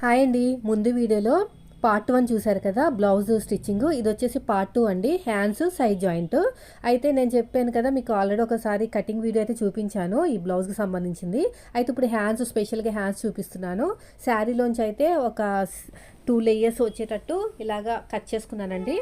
Hi అండి. ముందు వీడియోలో పార్ట్ వన్ చూశారు కదా బ్లౌజ్ స్టిచ్చింగ్. ఇది వచ్చేసి పార్ట్ టూ అండి. Hands side joint. అయితే నేను చెప్పాను కదా మీకు ఆల్రెడీ ఒకసారి కటింగ్ వీడియో అయితే చూపించాను ఈ బ్లౌజ్కి సంబంధించింది. అయితే ఇప్పుడు హ్యాండ్స్ స్పెషల్గా హ్యాండ్స్ చూపిస్తున్నాను. శారీలోంచి అయితే ఒక టూ లేయర్స్ వచ్చేటట్టు ఇలాగా కట్ చేసుకున్నానండి.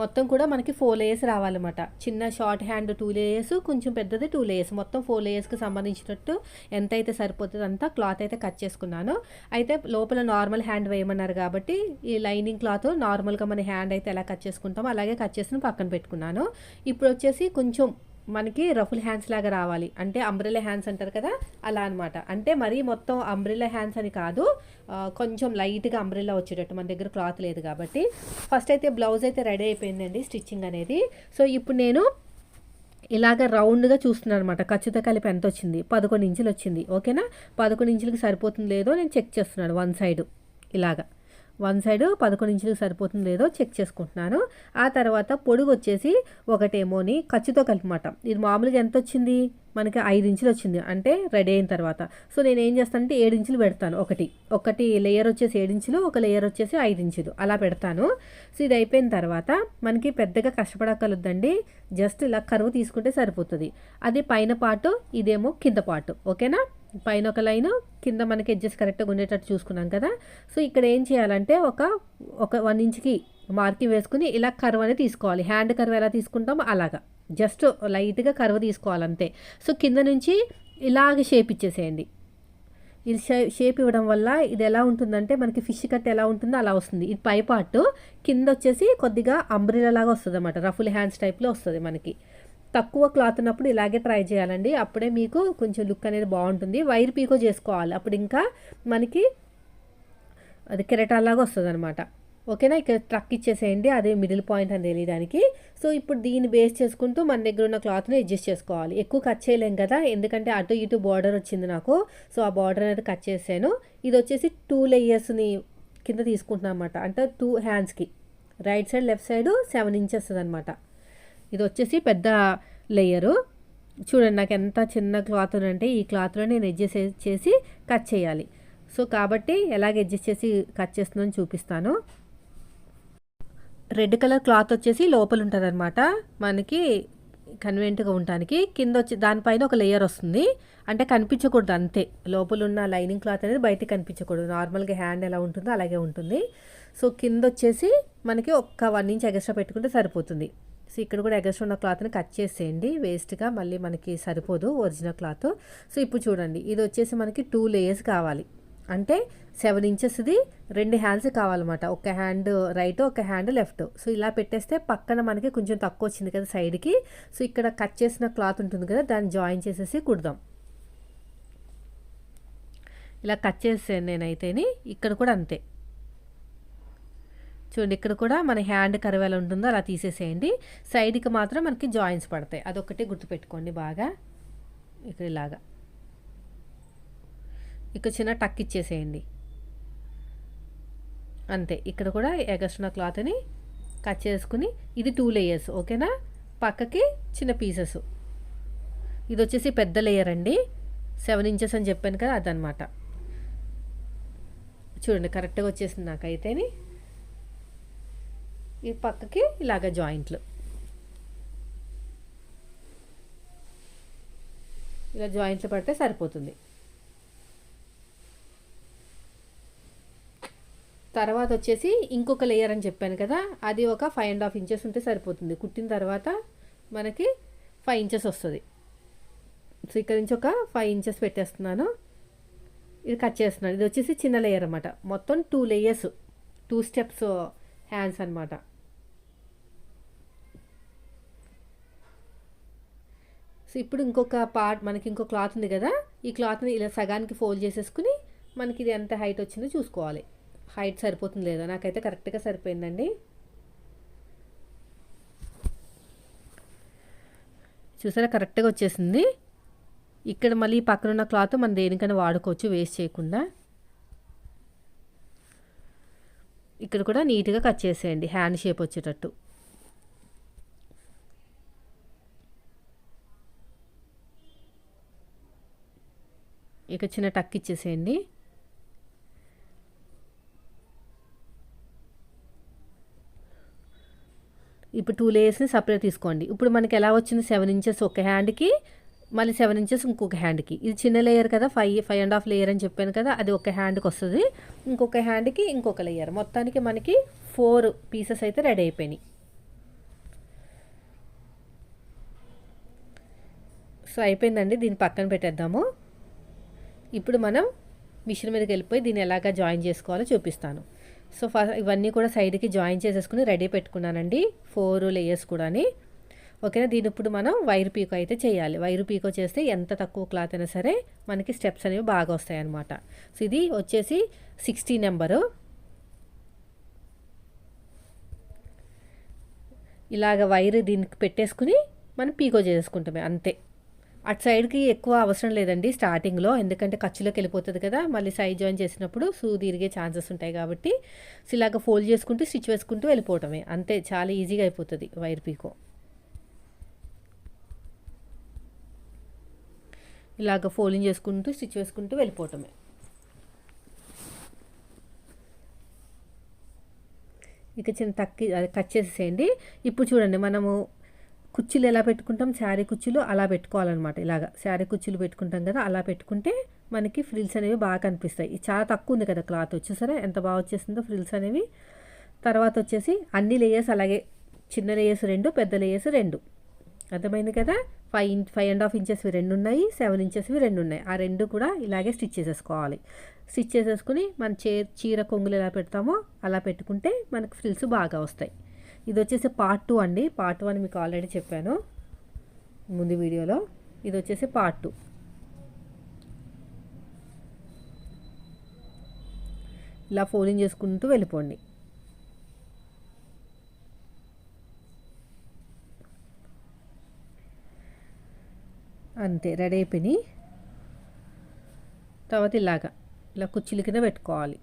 మొత్తం కూడా మనకి ఫోర్ లేయర్స్ రావాలన్నమాట. చిన్న షార్ట్ హ్యాండ్ టూ లేయర్స్ కొంచెం పెద్దది టూ లేయర్స్ మొత్తం ఫోర్ లేయర్స్కి సంబంధించినట్టు ఎంత అయితే సరిపోతుంది అంతా క్లాత్ అయితే కట్ చేసుకున్నాను. అయితే లోపల నార్మల్ హ్యాండ్ వేయమన్నారు కాబట్టి ఈ లైనింగ్ క్లాత్ నార్మల్గా మన హ్యాండ్ అయితే ఎలా కట్ చేసుకుంటామో అలాగే కట్ చేసుకుని పక్కన పెట్టుకున్నాను. ఇప్పుడు వచ్చేసి కొంచెం మనకి రఫుల్ హ్యాండ్స్ లాగా రావాలి. అంటే అంబ్రెల్లా హ్యాండ్స్ అంటారు కదా అలా అనమాట అంటే మరీ మొత్తం అంబ్రెల్లా హ్యాండ్స్ అని కాదు కొంచెం లైట్గా అంబ్రెల్లా వచ్చేటట్టు. మన దగ్గర క్లాత్ లేదు కాబట్టి. ఫస్ట్ అయితే బ్లౌజ్ అయితే రెడీ అయిపోయిందండి స్టిచ్చింగ్ అనేది. సో ఇప్పుడు నేను ఇలాగ రౌండ్గా చూస్తున్నాను అనమాట ఖచ్చితంగా కలిపి ఎంత వచ్చింది? పదకొండు ఇంచులు వచ్చింది. ఓకేనా పదకొండు ఇంచులకి సరిపోతుంది లేదో నేను చెక్ చేస్తున్నాను వన్ సైడ్ ఇలాగా. వన్ సైడ్ పదకొండు ఇంచులకు సరిపోతుంది లేదో చెక్ చేసుకుంటున్నాను. ఆ తర్వాత పొడుగు వచ్చేసి ఒకటేమోని ఖర్చుతో కలిపమాట. ఇది మామూలుగా ఎంత వచ్చింది? మనకి ఐదు ఇంచులు వచ్చింది. అంటే రెడీ అయిన తర్వాత. సో నేను ఏం చేస్తానంటే ఏడు ఇంచులు పెడతాను ఒకటి. ఒకటి లేయర్ వచ్చేసి ఏడు ఇంచులు ఒక లేయర్ వచ్చేసి ఐదు ఇంచులు. అలా పెడతాను. సో ఇది అయిపోయిన తర్వాత మనకి పెద్దగా కష్టపడకలుద్దండి జస్ట్ ఇలా కరువు తీసుకుంటే సరిపోతుంది. అది పైన పాటు ఇదేమో కింద పాటు. ఓకేనా? పైన ఒక లైన్ కింద మనకి ఎడ్జెస్ కరెక్ట్గా ఉండేటట్టు చూసుకున్నాం కదా. సో ఇక్కడ ఏం చేయాలంటే ఒక ఒక వన్ ఇంచ్కి మార్కింగ్ వేసుకుని ఇలా కర్వ్ అనేది తీసుకోవాలి. హ్యాండ్ కర్వ్ ఎలా తీసుకుంటామో అలాగా. జస్ట్ లైట్గా కర్వ్ తీసుకోవాలంతే. సో కింద నుంచి ఇలాగ షేప్ ఇచ్చేసేయండి. ఇది షేప్ ఇవ్వడం వల్ల ఇది ఎలా ఉంటుందంటే మనకి ఫిష్ కట్ ఎలా ఉంటుందో అలా వస్తుంది. ఇది పై పార్ట్ కింద వచ్చేసి కొద్దిగా అంబ్రిలా లాగా వస్తుంది అనమాట రఫుల్ హ్యాండ్స్ టైప్లో వస్తుంది మనకి. తక్కువ క్లాత్ ఉన్నప్పుడు ఇలాగే ట్రై చేయాలండి. అప్పుడే మీకు కొంచెం లుక్ అనేది బాగుంటుంది. వైర్ పీకో చేసుకోవాలి. అప్పుడు ఇంకా మనకి అది కెరటాలాగా వస్తుంది అనమాట ఓకేనా? ఇక్కడ ట్రక్ ఇచ్చేసేయండి. అదే మిడిల్ పాయింట్ అని తెలియడానికి. సో ఇప్పుడు దీన్ని బేస్ చేసుకుంటూ మన దగ్గర ఉన్న క్లాత్ని అడ్జస్ట్ చేసుకోవాలి. ఎక్కువ కట్ చేయలేం కదా? ఎందుకంటే అటు ఇటు బార్డర్ వచ్చింది నాకు. సో ఆ బార్డర్ అనేది కట్ చేసాను ఇది వచ్చేసి టూ లేయర్స్ని కింద తీసుకుంటున్నాను అనమాట అంటే టూ హ్యాండ్స్కి. Right side left side seven inches అనమాట ఇది వచ్చేసి పెద్ద లేయరు. చూడండి నాకు ఎంత చిన్న క్లాత్ అంటే ఈ క్లాత్లో నేను అడ్జస్ట్ చేసి కట్ చేయాలి. సో కాబట్టి ఎలాగ అడ్జస్ట్ చేసి కట్ చేస్తుందని చూపిస్తాను. రెడ్ కలర్ క్లాత్ వచ్చేసి లోపల ఉంటుందన్నమాట మనకి కన్వెంట్గా ఉండటానికి కింద వచ్చి దానిపైన ఒక లేయర్ వస్తుంది. అంటే కనిపించకూడదు అంతే. లోపల ఉన్న లైనింగ్ క్లాత్ అనేది బయటకు కనిపించకూడదు. నార్మల్గా హ్యాండ్ ఎలా ఉంటుందో అలాగే ఉంటుంది. సో కింద వచ్చేసి మనకి ఒక్క వన్ ఇంచ్ ఎగస్ట్రా పెట్టుకుంటే సరిపోతుంది. సో ఇక్కడ కూడా ఎగస్ట్ ఉన్న క్లాత్ని కట్ చేసేయండి. వేస్ట్గా మళ్ళీ మనకి సరిపోదు ఒరిజినల్ క్లాత్ సో ఇప్పుడు చూడండి ఇది వచ్చేసి మనకి టూ లేయర్స్ కావాలి. అంటే సెవెన్ ఇంచెస్ది రెండు హ్యాండ్స్ కావాలన్నమాట. ఒక హ్యాండ్ రైట్ ఒక హ్యాండ్ లెఫ్ట్ సో ఇలా పెట్టేస్తే పక్కన మనకి కొంచెం తక్కువ వచ్చింది కదా సైడ్కి సో ఇక్కడ కట్ చేసిన క్లాత్ ఉంటుంది కదా దాన్ని జాయిన్ చేసేసి కుడదాం. ఇలా కట్ చేసాను నేనైతేని. ఇక్కడ కూడా అంతే. చూడండి ఇక్కడ కూడా మన హ్యాండ్ కర్వ్ ఎలా ఉంటుందో అలా తీసేసేయండి. సైడ్కి మాత్రం మనకి జాయింట్స్ పడతాయి. అదొకటి గుర్తుపెట్టుకోండి బాగా. ఇక్కడ ఇలాగా. ఇక్కడ చిన్న టక్ ఇచ్చేసేయండి. అంతే ఇక్కడ కూడా ఎగస్ట్రున్న క్లాత్ని కట్ చేసుకుని ఇది టూ లేయర్స్ ఓకేనా పక్కకి చిన్న పీసెస్ ఇది వచ్చేసి పెద్ద లేయర్ అండి. సెవెన్ ఇంచెస్ అని చెప్పాను కదా అదనమాట చూడండి కరెక్ట్గా వచ్చేసింది నాకైతేని. ఈ పక్కకి ఇలాగ జాయింట్లు. ఇలా జాయింట్లు పడితే సరిపోతుంది. తర్వాత వచ్చేసి ఇంకొక లేయర్ అని చెప్పాను కదా అది ఒక ఫైవ్ అండ్ హాఫ్ ఇంచెస్ ఉంటే సరిపోతుంది. కుట్టిన తర్వాత మనకి ఫైవ్ ఇంచెస్ వస్తుంది. సో ఇక్కడ నుంచి ఒక ఫైవ్ ఇంచెస్ పెట్టేస్తున్నాను. ఇది కట్ చేస్తున్నాను. ఇది వచ్చేసి చిన్న లేయర్ అనమాట మొత్తం two layers two steps hands అనమాట సో ఇప్పుడు ఇంకొక పార్ట్ మనకి ఇంకో క్లాత్ ఉంది కదా? ఈ క్లాత్ని ఇలా సగానికి ఫోల్డ్ చేసేసుకుని మనకి ఇది ఎంత హైట్ వచ్చిందో చూసుకోవాలి. హైట్ సరిపోతుంది లేదా? నాకైతే కరెక్ట్గా సరిపోయిందండి. చూసారా? కరెక్ట్గా వచ్చేసింది. ఇక్కడ మళ్ళీ పక్కన ఉన్న క్లాత్ మనం దేనికైనా వాడుకోవచ్చు వేస్ట్ చేయకుండా. ఇక్కడ కూడా నీట్గా కట్ చేసేయండి. హ్యాండ్ షేప్ వచ్చేటట్టు. ఇక చిన్న టక్ ఇచ్చేసేయండి. ఇప్పుడు టూ లేయర్స్ని సపరేట్ తీసుకోండి. ఇప్పుడు మనకి ఎలా వచ్చింది? సెవెన్ ఇంచెస్ ఒక హ్యాండ్కి మళ్ళీ సెవెన్ ఇంచెస్ ఇంకొక హ్యాండ్కి ఇది చిన్న లేయర్ కదా five five and half layer అని చెప్పాను కదా అది ఒక హ్యాండ్కి వస్తుంది. ఇంకొక హ్యాండ్కి ఇంకొక లేయర్ మొత్తానికి మనకి ఫోర్ పీసెస్ అయితే రెడీ అయిపోయినాయి. సో అయిపోయిందండి. దీన్ని పక్కన పెట్టేద్దాము. ఇప్పుడు మనం మిషన్ మీదకి వెళ్ళిపోయి దీన్ని ఎలాగ జాయిన్ చేసుకోవాలో చూపిస్తాను. సో ఫస్ట్ ఇవన్నీ కూడా సైడ్కి జాయిన్ చేసేసుకుని రెడీ పెట్టుకున్నానండి. ఫోర్ లేయర్స్ కూడాని. ఓకేనా? దీని ఇప్పుడు మనం వైర్ పీకో అయితే చేయాలి. వైర్ పీకో చేస్తే ఎంత తక్కువ క్లాత్ అయినా సరే మనకి స్టెప్స్ అనేవి బాగా వస్తాయి అన్నమాట సో ఇది వచ్చేసి సిక్స్టీ నెంబరు. ఇలాగ వైర్ దీనికి పెట్టేసుకుని మనం పీకో చేసుకుంటామే అంతే. అటు సైడ్కి ఎక్కువ అవసరం లేదండి స్టార్టింగ్లో. ఎందుకంటే ఖర్చులోకి వెళ్ళిపోతుంది కదా మళ్ళీ సైడ్ జాయిన్ చేసినప్పుడు సూది ఇరిగే ఛాన్సెస్ ఉంటాయి కాబట్టి సో ఇలాగ ఫోల్డ్ చేసుకుంటూ స్టిచ్ వేసుకుంటూ వెళ్ళిపోవటమే. అంతే చాలా ఈజీగా అయిపోతుంది వైర్ పీకో. ఇలాగ ఫోల్డింగ్ చేసుకుంటూ స్టిచ్ వేసుకుంటూ వెళ్ళిపోవటమే. ఇక చిన్న తక్కి అది కట్ చేసేసేయండి. ఇప్పుడు చూడండి మనము కుర్చీలు ఎలా పెట్టుకుంటాం? శారీ కుర్చీలు అలా పెట్టుకోవాలన్నమాట. ఇలాగ శారీ కుర్చీలు పెట్టుకుంటాం కదా అలా పెట్టుకుంటే మనకి ఫ్రిల్స్ అనేవి బాగా కనిపిస్తాయి. చాలా తక్కువ ఉంది కదా క్లాత్ వచ్చేసరే ఎంత బాగా వచ్చేసిందో ఫ్రిల్స్ అనేవి. తర్వాత వచ్చేసి అన్ని లేయర్స్ అలాగే చిన్న లేయర్స్ రెండు పెద్ద లేయర్స్ రెండు. అర్థమైంది కదా? Five inch five and half ఇంచెస్వి రెండు ఉన్నాయి సెవెన్ ఇంచెస్వి రెండు ఉన్నాయి. ఆ రెండు కూడా ఇలాగే స్టిచ్ చేసేసుకోవాలి. స్టిచ్ చేసేసుకుని మన చే చీర కొంగులు ఎలా పెడతామో అలా పెట్టుకుంటే మనకు ఫ్రిల్స్ బాగా వస్తాయి. ఇది వచ్చేసి పార్ట్ టూ అండి. పార్ట్ టూ అని మీకు ఆల్రెడీ చెప్పాను. ముందు వీడియోలో. ఇది వచ్చేసి పార్ట్ టూ ఇలా ఫోలింగ్ చేసుకుంటూ వెళ్ళిపోండి. అంతే రెడీ అయిపోయి తర్వాత ఇలాగా. ఇలా కుర్చీల కింద పెట్టుకోవాలి.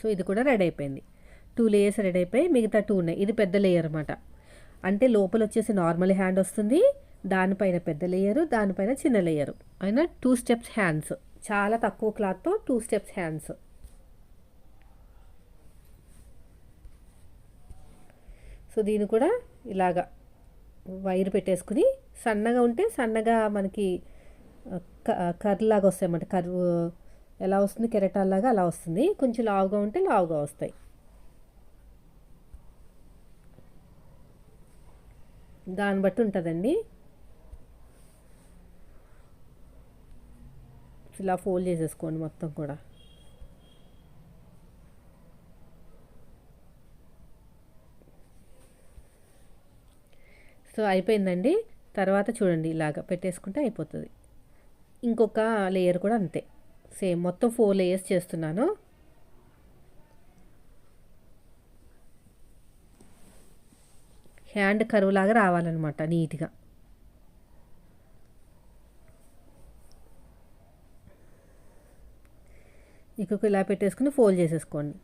సో ఇది కూడా రెడీ అయిపోయింది. టూ లేయర్స్ రెడీ అయిపోయి మిగతా టూ ఉన్నాయి. ఇది పెద్ద లేయర్ అనమాట అంటే లోపల వచ్చేసి నార్మల్ హ్యాండ్ వస్తుంది. దానిపైన పెద్ద లేయరు దానిపైన చిన్న లేయరు అయినా టూ స్టెప్స్ హ్యాండ్స్ చాలా తక్కువ క్లాత్తో టూ స్టెప్స్ హ్యాండ్స్ సో దీన్ని కూడా ఇలాగా వైర్ పెట్టేసుకుని సన్నగా ఉంటే సన్నగా మనకి కర్వ్ లాగా వస్తాయి అన్నమాట కర్వ్ ఎలా వస్తుంది? కెరటాల్లాగా అలా వస్తుంది. కొంచెం లావుగా ఉంటే లావుగా వస్తాయి. దాన్ని బట్టి ఉంటుందండి. ఇలా ఫోల్డ్ చేసేసుకోండి మొత్తం కూడా. సో అయిపోయిందండి. తర్వాత చూడండి ఇలాగ పెట్టేసుకుంటే అయిపోతుంది. ఇంకొక లేయర్ కూడా అంతే. సేమ్ మొత్తం ఫోర్ లేయర్స్ చేస్తున్నాను. హ్యాండ్ కరువు లాగా రావాలన్నమాట నీట్గా. ఇంకొక ఇలా పెట్టేసుకుని ఫోల్డ్ చేసేసుకోండి.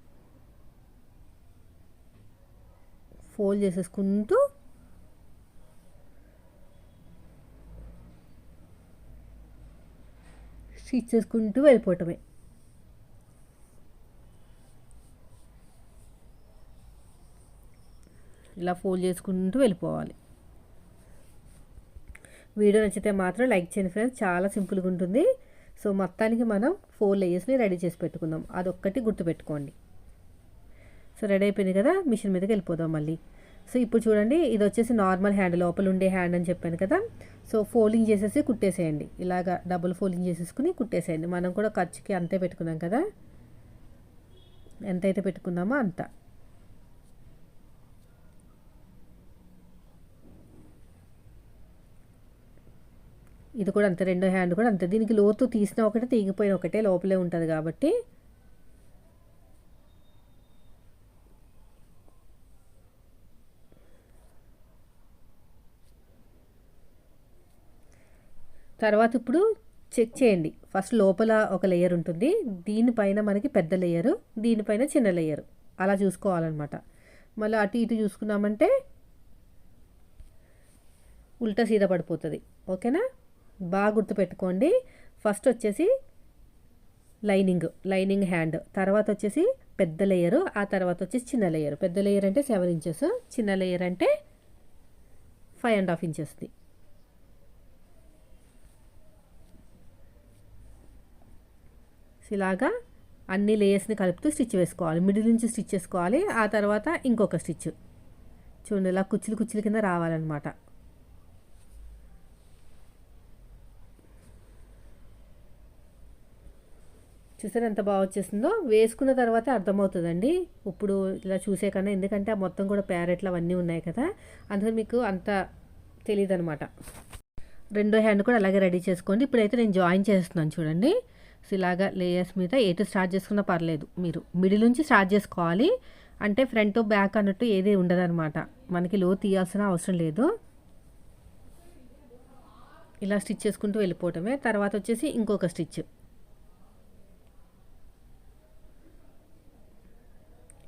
ఫోల్డ్ చేసేసుకుంటూ స్టిచ్ చేసుకుంటూ వెళ్ళిపోవటమే. ఇలా ఫోల్డ్ చేసుకుంటూ వెళ్ళిపోవాలి. వీడియో నచ్చితే మాత్రం లైక్ చేయండి ఫ్రెండ్స్. చాలా సింపుల్గా ఉంటుంది. సో మొత్తానికి మనం ఫోర్ లేయర్స్ని రెడీ చేసి పెట్టుకుందాం. అదొక్కటి గుర్తుపెట్టుకోండి. సో రెడీ అయిపోయింది కదా? మిషన్ మీదకి వెళ్ళిపోదాం మళ్ళీ. సో ఇప్పుడు చూడండి ఇది వచ్చేసి నార్మల్ హ్యాండ్ లోపల ఉండే హ్యాండ్ అని చెప్పాను కదా. సో ఫోల్డింగ్ చేసేసి కుట్టేసేయండి. ఇలాగా డబుల్ ఫోల్డింగ్ చేసేసుకుని కుట్టేసేయండి. మనం కూడా ఖర్చుకి అంతే పెట్టుకున్నాం కదా. ఎంతైతే పెట్టుకున్నామో అంత. ఇది కూడా అంతే రెండో హ్యాండ్ కూడా అంతే. దీనికి లోతు తీసిన ఒకటే తీగిపోయిన ఒకటే లోపలే ఉంటుంది కాబట్టి తర్వాత ఇప్పుడు చెక్ చేయండి. ఫస్ట్ లోపల ఒక లేయర్ ఉంటుంది. దీనిపైన మనకి పెద్ద లేయరు దీనిపైన చిన్న లేయరు అలా చూసుకోవాలన్నమాట. మళ్ళీ అటు ఇటు చూసుకున్నామంటే ఉల్టా సీద పడిపోతుంది. ఓకేనా? బాగా గుర్తుపెట్టుకోండి. ఫస్ట్ వచ్చేసి లైనింగ్ లైనింగ్ హ్యాండ్ తర్వాత వచ్చేసి పెద్ద లేయరు ఆ తర్వాత వచ్చేసి చిన్న లేయర్ పెద్ద లేయర్ అంటే సెవెన్ ఇంచెస్ చిన్న లేయర్ అంటే ఫైవ్ అండ్ హాఫ్ ఇంచెస్ది ఇలాగా అన్ని లేయర్స్ని కలుపుతూ స్టిచ్ వేసుకోవాలి. మిడిల్ నుంచి స్టిచ్ చేసుకోవాలి ఆ తర్వాత ఇంకొక స్టిచ్ చూడండి ఇలా కుచ్చులు కుచ్చులు కింద రావాలన్నమాట. చూసారు ఎంత బాగా వచ్చేసిందో వేసుకున్న తర్వాత అర్థమవుతుందండి. ఇప్పుడు ఇలా చూసే కన్నా ఎందుకంటే ఆ మొత్తం కూడా ప్యారెట్లు అవన్నీ ఉన్నాయి కదా. అందుకని మీకు అంత తెలియదు అనమాట రెండో హ్యాండ్ కూడా అలాగే రెడీ చేసుకోండి. ఇప్పుడైతే నేను జాయిన్ చేస్తున్నాను చూడండి. సో ఇలాగా లేయర్స్ మీద ఎటు స్టార్ట్ చేసుకున్నా పర్లేదు. మీరు మిడిల్ నుంచి స్టార్ట్ చేసుకోవాలి. అంటే ఫ్రంట్ బ్యాక్ అన్నట్టు ఏది ఉండదన్నమాట. మనకి లో తీయాల్సిన అవసరం లేదు. ఇలా స్టిచ్ చేసుకుంటూ వెళ్ళిపోవటమే. తర్వాత వచ్చేసి ఇంకొక స్టిచ్.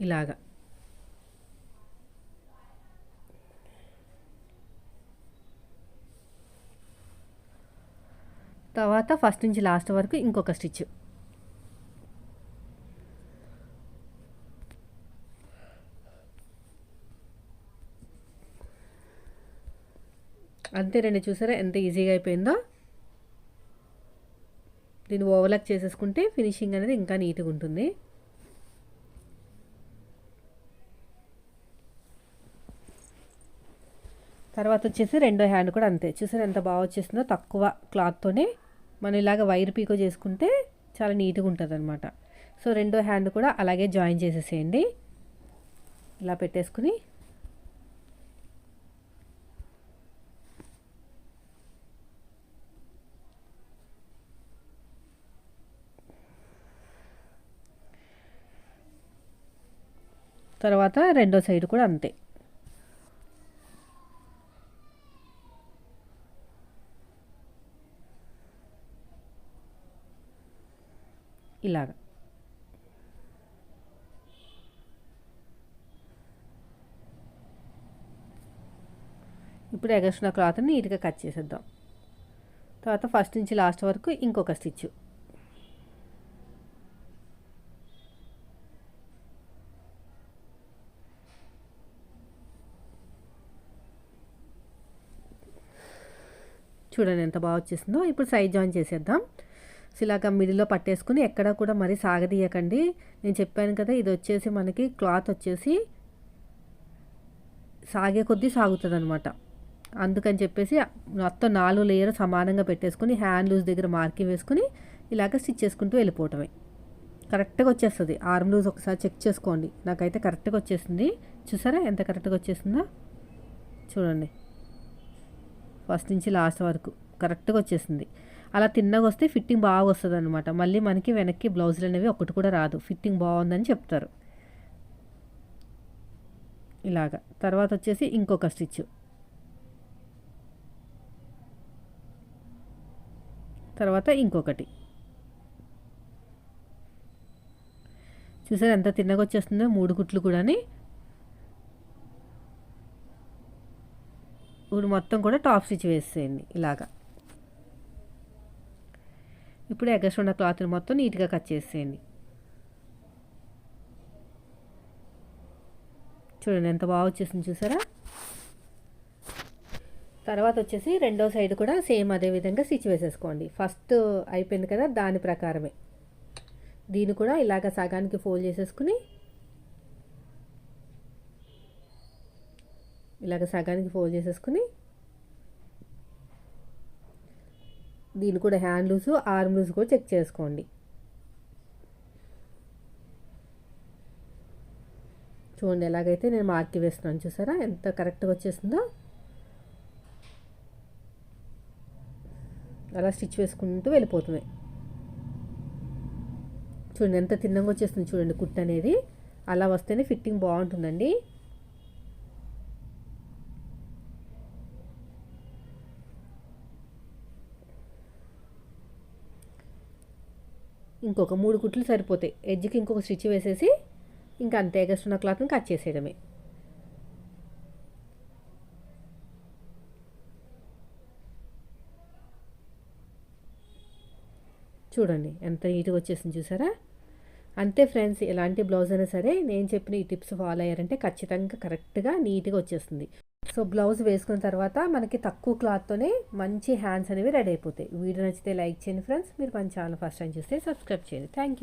ఇలాగా. తర్వాత ఫస్ట్ నుంచి లాస్ట్ వరకు ఇంకొక స్టిచ్. అంతేనండి చూసారా? ఎంత ఈజీగా అయిపోయిందో. దీన్ని ఓవర్లాక్ చేసేసుకుంటే ఫినిషింగ్ అనేది ఇంకా నీట్గా ఉంటుంది. తర్వాత వచ్చేసి రెండో హ్యాండ్ కూడా అంతే. చూసారు ఎంత బాగా వచ్చేసిందో తక్కువ క్లాత్తోనే మనం ఇలాగ వైర్ పీకో చేసుకుంటే చాలా నీట్గా ఉంటుంది అనమాట సో రెండో హ్యాండ్ కూడా అలాగే జాయిన్ చేసేసేయండి. ఇలా పెట్టేసుకుని తర్వాత రెండో సైడ్ కూడా అంతే. ఇలాగ. ఇప్పుడు ఎగస్ట్రా క్లాత్ని నీట్గా కట్ చేసేద్దాం. తర్వాత ఫస్ట్ నుంచి లాస్ట్ వరకు ఇంకొక స్టిచ్. చూడండి ఎంత బాగా వచ్చేసిందో. ఇప్పుడు సైజ్ జాయిన్ చేసేద్దాం. సో ఇలాగ మిడిల్లో పట్టేసుకుని ఎక్కడ కూడా మరీ సాగదీయకండి. నేను చెప్పాను కదా ఇది వచ్చేసి మనకి క్లాత్ వచ్చేసి సాగే కొద్దీ సాగుతుంది అనమాట అందుకని చెప్పేసి మొత్తం నాలుగు లేయర్ సమానంగా పెట్టేసుకుని హ్యాండ్ లూజ్ దగ్గర మార్కింగ్ వేసుకుని ఇలాగ స్టిచ్ చేసుకుంటూ వెళ్ళిపోవటమే. కరెక్ట్గా వచ్చేస్తుంది. ఆర్మ్ లూజ్ ఒకసారి చెక్ చేసుకోండి. నాకైతే కరెక్ట్గా వచ్చేసింది. చూసారా ఎంత కరెక్ట్గా వచ్చేసిందో? చూడండి. ఫస్ట్ నుంచి లాస్ట్ వరకు కరెక్ట్గా వచ్చేసింది. అలా తిన్నగా వస్తే ఫిట్టింగ్ బాగా వస్తుంది అనమాట మళ్ళీ మనకి వెనక్కి బ్లౌజులు అనేవి ఒకటి కూడా రాదు. ఫిట్టింగ్ బాగుందని చెప్తారు. ఇలాగా. తర్వాత వచ్చేసి ఇంకొక స్టిచ్. తర్వాత ఇంకొకటి. చూసారు ఎంత తిన్నగా వచ్చేస్తుందో? మూడు కుట్లు కూడాని. ఇప్పుడు మొత్తం కూడా టాప్ స్టిచ్ వేసేయండి. ఇలాగా. ఇప్పుడు ఎగస్ట్ ఉన్న క్లాత్ని మొత్తం నీట్గా కట్ చేసేయండి. చూడండి ఎంత బాగా వచ్చేసింది చూసారా? తర్వాత వచ్చేసి రెండో సైడ్ కూడా సేమ్ అదే విధంగా స్టిచ్ వేసేసుకోండి. ఫస్ట్ అయిపోయింది కదా దాని ప్రకారమే. దీన్ని కూడా ఇలాగ సగానికి ఫోల్డ్ చేసేసుకుని ఇలాగ సగానికి ఫోల్డ్ చేసేసుకుని దీన్ని కూడా హ్యాండ్ లూస్ ఆర్మ్ లూజ్ కూడా చెక్ చేసుకోండి. చూడండి ఎలాగైతే నేను మార్కి వేస్తున్నాను చూసారా? ఎంత కరెక్ట్గా వచ్చేసిందో అలా స్టిచ్ వేసుకుంటూ వెళ్ళిపోతుంది చూడండి ఎంత తిన్నంగా వచ్చేస్తుంది చూడండి కుట్ అనేది. అలా వస్తేనే ఫిట్టింగ్ బాగుంటుందండి. ఇంకొక మూడు కుట్లు సరిపోతాయి. ఎడ్జ్కి ఇంకొక స్టిచ్ వేసేసి ఇంకా అంతే ఎగస్టున్న క్లాత్ని కట్ చేసేయడమే. చూడండి ఎంత నీట్గా వచ్చేసింది చూసారా? అంతే ఫ్రెండ్స్ ఎలాంటి బ్లౌజ్ అయినా సరే నేను చెప్పిన ఈ టిప్స్ ఫాలో అయ్యారంటే ఖచ్చితంగా కరెక్ట్గా నీట్గా వచ్చేస్తుంది. సో బ్లౌజ్ వేసుకున్న తర్వాత మనకి తక్కువ క్లాత్తోనే మంచి హ్యాండ్స్ అనేవి రెడీ అయిపోతాయి. వీడియో నచ్చితే లైక్ చేయండి ఫ్రెండ్స్. మీరు మన ఛానల్ ఫస్ట్ టైం చూస్తే సబ్స్క్రైబ్ చేయండి. Thank you